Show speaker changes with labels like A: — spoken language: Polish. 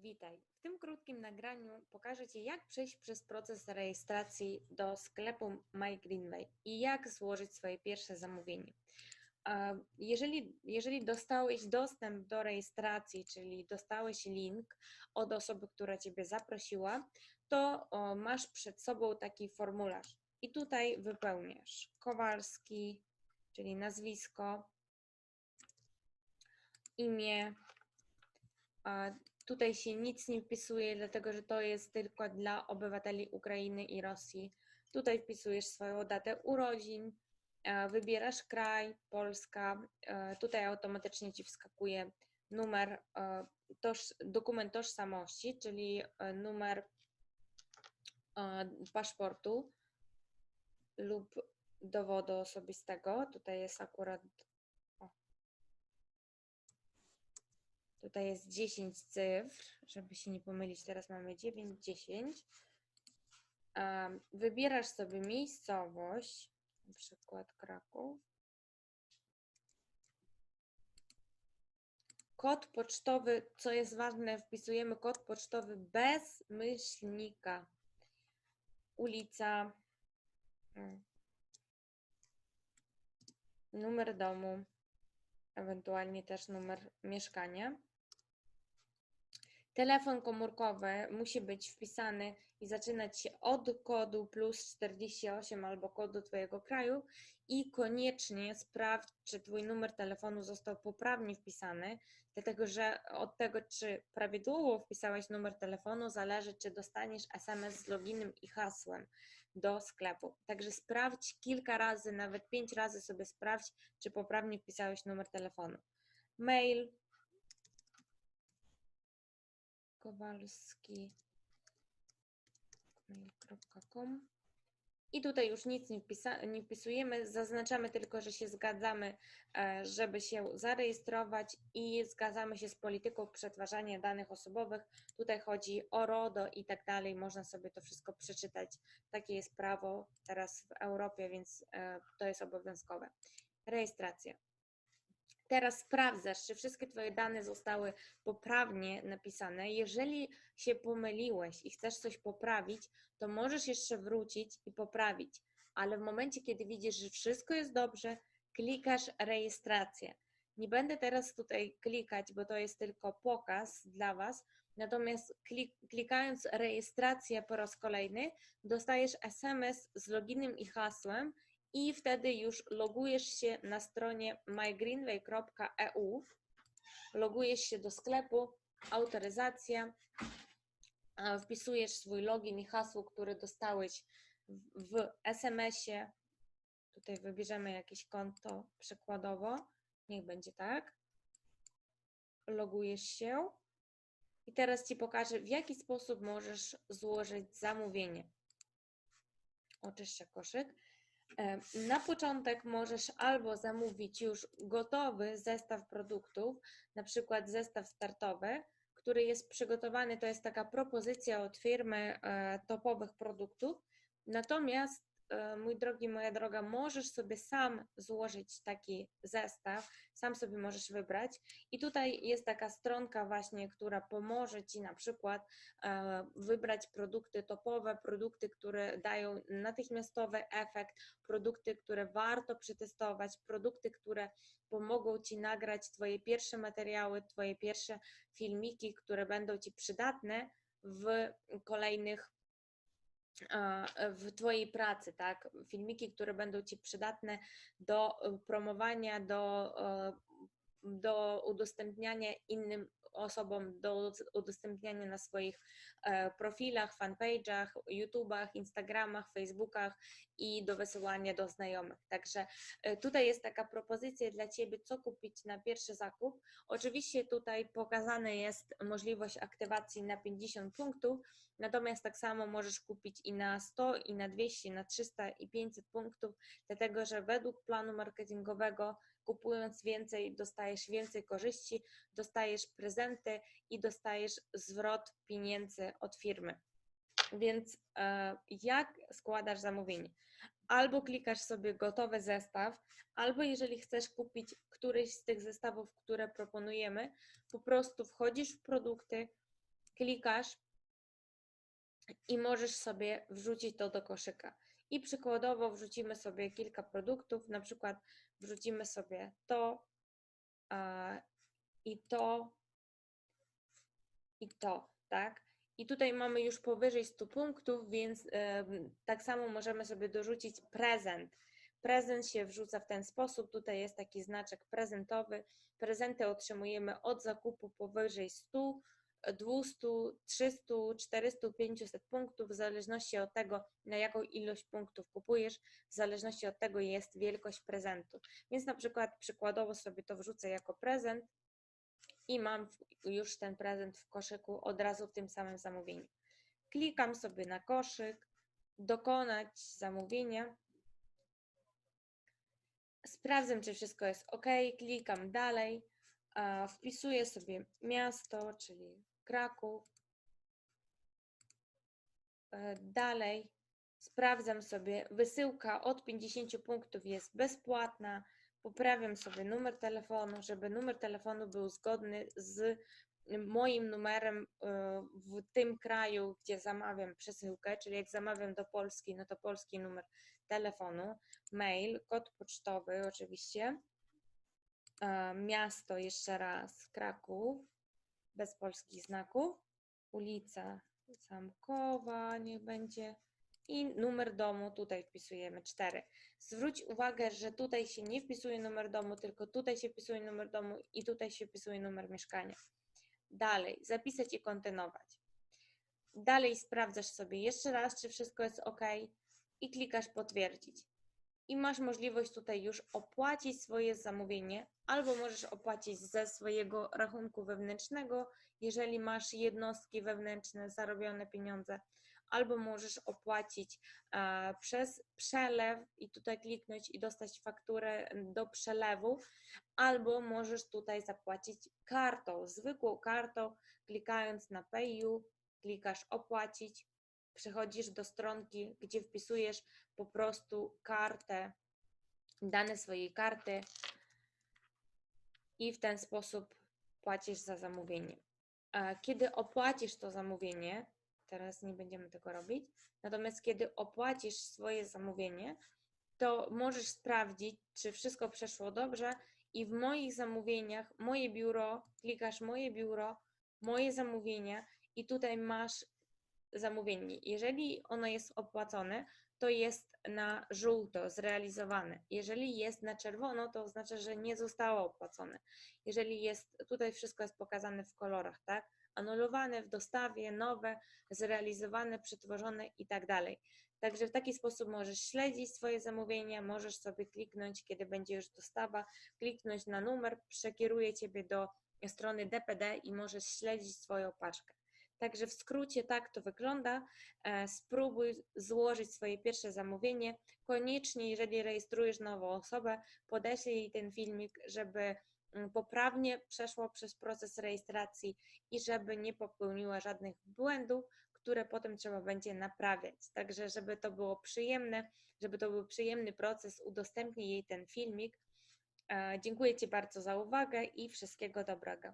A: Witaj. W tym krótkim nagraniu pokażę Ci, jak przejść przez proces rejestracji do sklepu MyGreenway i jak złożyć swoje pierwsze zamówienie. Jeżeli, jeżeli dostałeś dostęp do rejestracji, czyli dostałeś link od osoby, która Ciebie zaprosiła, to masz przed sobą taki formularz i tutaj wypełniasz Kowalski, czyli nazwisko, imię, tutaj się nic nie wpisuje, dlatego że to jest tylko dla obywateli Ukrainy i Rosji. Tutaj wpisujesz swoją datę urodzin, e, wybierasz kraj, Polska. e, Tutaj automatycznie ci wskakuje numer, e, toż, dokument tożsamości, czyli numer paszportu lub dowodu osobistego. Tutaj jest akurat Tutaj jest 10 cyfr, żeby się nie pomylić. Teraz mamy 9, 10. Em, Wybierasz sobie miejscowość, na przykład Kraków. Kod pocztowy, co jest ważne, wpisujemy kod pocztowy bez myślnika. Ulica, mm, numer domu, ewentualnie też numer mieszkania. Telefon komórkowy musi być wpisany i zaczynać się od kodu plus 48 albo kodu Twojego kraju i koniecznie sprawdź, czy Twój numer telefonu został poprawnie wpisany, dlatego że od tego, czy prawidłowo wpisałeś numer telefonu, zależy, czy dostaniesz SMS z loginem i hasłem do sklepu. Także sprawdź kilka razy, nawet pięć razy sobie sprawdź, czy poprawnie wpisałeś numer telefonu. Mail kowalski mail.com i tutaj już nic nie, wpisa- nie wpisujemy, zaznaczamy tylko, że się zgadzamy, e, żeby się zarejestrować i zgadzamy się z polityką przetwarzania danych osobowych. Tutaj chodzi o RODO i tak dalej, można sobie to wszystko przeczytać. Takie jest prawo teraz w Europie, więc e, to jest obowiązkowe. Rejestracja. Teraz sprawdzasz, czy wszystkie Twoje dane zostały poprawnie napisane. Jeżeli się pomyliłeś i chcesz coś poprawić, to możesz jeszcze wrócić i poprawić, ale w momencie, kiedy widzisz, że wszystko jest dobrze, klikasz rejestrację. Nie będę teraz tutaj klikać, bo to jest tylko pokaz dla Was. Natomiast klik, klikając rejestrację po raz kolejny, dostajesz SMS z loginem i hasłem i wtedy już logujesz się na stronie mygreenway.eu, logujesz się do sklepu, autoryzacja, wpisujesz swój login i hasło, które dostałeś w SMS-ie. Tutaj wybierzemy jakieś konto przykładowo, niech będzie tak. Logujesz się i teraz Ci pokażę, w jaki sposób możesz złożyć zamówienie. Oczyszczę koszyk. Na początek możesz albo zamówić już gotowy zestaw produktów, na przykład zestaw startowy, który jest przygotowany, to jest taka propozycja od firmy e, topowych produktów. Natomiast, mój drogi, moja droga, możesz sobie sam złożyć taki zestaw, sam sobie możesz wybrać. I tutaj jest taka stronka właśnie, która pomoże Ci na przykład e, wybrać produkty topowe, produkty, które dają natychmiastowy efekt, produkty, które warto przetestować, produkty, które pomogą Ci nagrać Twoje pierwsze materiały, Twoje pierwsze filmiki, które będą Ci przydatne w kolejnych e, w Twojej pracy, tak? Filmiki, które będą Ci przydatne do e, promowania, do, e, do udostępniania innym osobom, do udostępniania na swoich e, profilach, fanpage'ach, YouTubach, Instagramach, Facebookach i do wysyłania do znajomych. Także e, tutaj jest taka propozycja dla Ciebie, co kupić na pierwszy zakup. Oczywiście tutaj pokazana jest możliwość aktywacji na 50 punktów, natomiast tak samo możesz kupić i na 100, i na 200, i na 300, i 500 punktów, dlatego że według planu marketingowego kupując więcej, dostajesz więcej korzyści, dostajesz prezenty i dostajesz zwrot pieniędzy od firmy. Więc e, jak składasz zamówienie? Albo klikasz sobie gotowy zestaw, albo jeżeli chcesz kupić któryś z tych zestawów, które proponujemy, po prostu wchodzisz w produkty, klikasz i możesz sobie wrzucić to do koszyka. I przykładowo wrzucimy sobie kilka produktów, na przykład wrzucimy sobie to a, i to i to, tak? I tutaj mamy już powyżej 100 punktów, więc em, tak samo możemy sobie dorzucić prezent. Prezent się wrzuca w ten sposób. Tutaj jest taki znaczek prezentowy. Prezenty otrzymujemy od zakupu powyżej 100, 200, 300, 400, 500 punktów, w zależności od tego, na jaką ilość punktów kupujesz, w zależności od tego jest wielkość prezentu. Więc na przykład przykładowo sobie to wrzucę jako prezent i mam już ten prezent w koszyku od razu w tym samym zamówieniu. Klikam sobie na koszyk, dokonać zamówienia. Sprawdzam, czy wszystko jest ok, klikam dalej, wpisuję sobie miasto, czyli Kraków. E, Dalej sprawdzam sobie, wysyłka od 50 punktów jest bezpłatna. Poprawiam sobie numer telefonu, żeby numer telefonu był zgodny z moim numerem e, w tym kraju, gdzie zamawiam przesyłkę, czyli jak zamawiam do Polski, no to polski numer telefonu, mail, kod pocztowy oczywiście, e, miasto jeszcze raz Kraków, bez polskich znaków, ulica Zamkowa, niech będzie i numer domu tutaj wpisujemy 4. Zwróć uwagę, że tutaj się nie wpisuje numer domu, tylko tutaj się wpisuje numer domu i tutaj się wpisuje numer mieszkania. Dalej, zapisać i kontynuować. Dalej sprawdzasz sobie jeszcze raz, czy wszystko jest ok i klikasz potwierdzić. I masz możliwość tutaj już opłacić swoje zamówienie, albo możesz opłacić ze swojego rachunku wewnętrznego, jeżeli masz jednostki wewnętrzne, zarobione pieniądze, albo możesz opłacić e, przez przelew i tutaj kliknąć i dostać fakturę do przelewu, albo możesz tutaj zapłacić kartą, zwykłą kartą, klikając na Pay You, klikasz opłacić, przechodzisz do stronki, gdzie wpisujesz po prostu kartę, dane swojej karty i w ten sposób płacisz za zamówienie. Kiedy opłacisz to zamówienie, teraz nie będziemy tego robić, natomiast kiedy opłacisz swoje zamówienie, to możesz sprawdzić, czy wszystko przeszło dobrze i w moich zamówieniach, moje biuro, klikasz moje biuro, moje zamówienia i tutaj masz zamówienie. Jeżeli ono jest opłacone, to jest na żółto zrealizowane. Jeżeli jest na czerwono, to oznacza, że nie zostało opłacone. Jeżeli jest, tutaj wszystko jest pokazane w kolorach, tak? Anulowane w dostawie, nowe, zrealizowane, przetworzone i tak dalej. Także w taki sposób możesz śledzić swoje zamówienia, możesz sobie kliknąć, kiedy będzie już dostawa, kliknąć na numer, przekieruje Ciebie do strony DPD i możesz śledzić swoją paczkę. Także w skrócie tak to wygląda. E, Spróbuj złożyć swoje pierwsze zamówienie. Koniecznie, jeżeli rejestrujesz nową osobę, podeślij jej ten filmik, żeby mm, poprawnie przeszła przez proces rejestracji i żeby nie popełniła żadnych błędów, które potem trzeba będzie naprawiać. Także, żeby to było przyjemne, żeby to był przyjemny proces, udostępnij jej ten filmik. E, Dziękuję Ci bardzo za uwagę i wszystkiego dobrego.